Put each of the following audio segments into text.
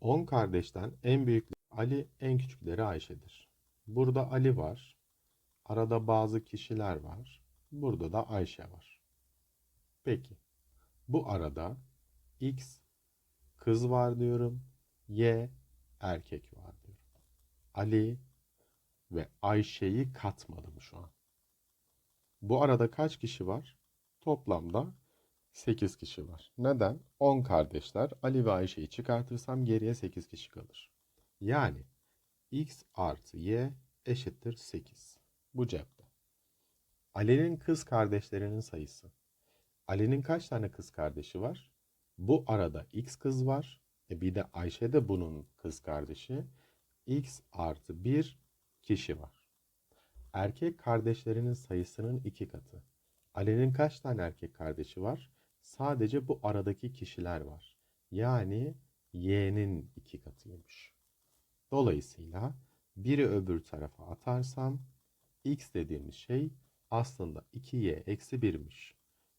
10 kardeşten en büyükleri Ali, en küçükleri Ayşe'dir. Burada Ali var. Arada bazı kişiler var. Burada da Ayşe var. Peki. Bu arada X kız var diyorum. Y erkek var diyorum. Ali ve Ayşe'yi katmadım şu an. Bu arada kaç kişi var? Toplamda 8 kişi var. Neden? 10 kardeşler. Ali ve Ayşe'yi çıkartırsam geriye 8 kişi kalır. Yani x artı y eşittir 8. Bu cepte. Ali'nin kız kardeşlerinin sayısı. Ali'nin kaç tane kız kardeşi var? Bu arada x kız var. E bir de Ayşe de bunun kız kardeşi. x artı 1 kişi var. Erkek kardeşlerinin sayısının iki katı. Ali'nin kaç tane erkek kardeşi var? Sadece bu aradaki kişiler var. Yani y'nin iki katıymış. Dolayısıyla biri öbür tarafa atarsam x dediğimiz şey aslında 2y eksi 1'miş.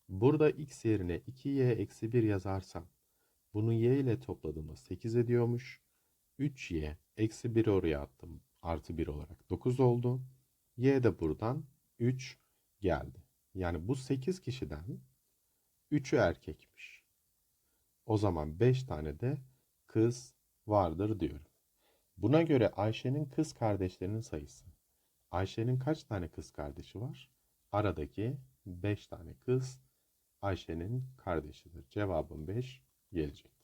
Burada x yerine 2y eksi 1 yazarsam bunu y ile topladığımda 8 ediyormuş. 3y eksi 1'i oraya attım. Artı 1 olarak 9 oldu. Y de buradan 3 geldi. Yani bu 8 kişiden 3'ü erkekmiş. O zaman 5 tane de kız vardır diyorum. Buna göre Ayşe'nin kız kardeşlerinin sayısı. Ayşe'nin kaç tane kız kardeşi var? Aradaki 5 tane kız Ayşe'nin kardeşidir. Cevabım 5 gelecektir.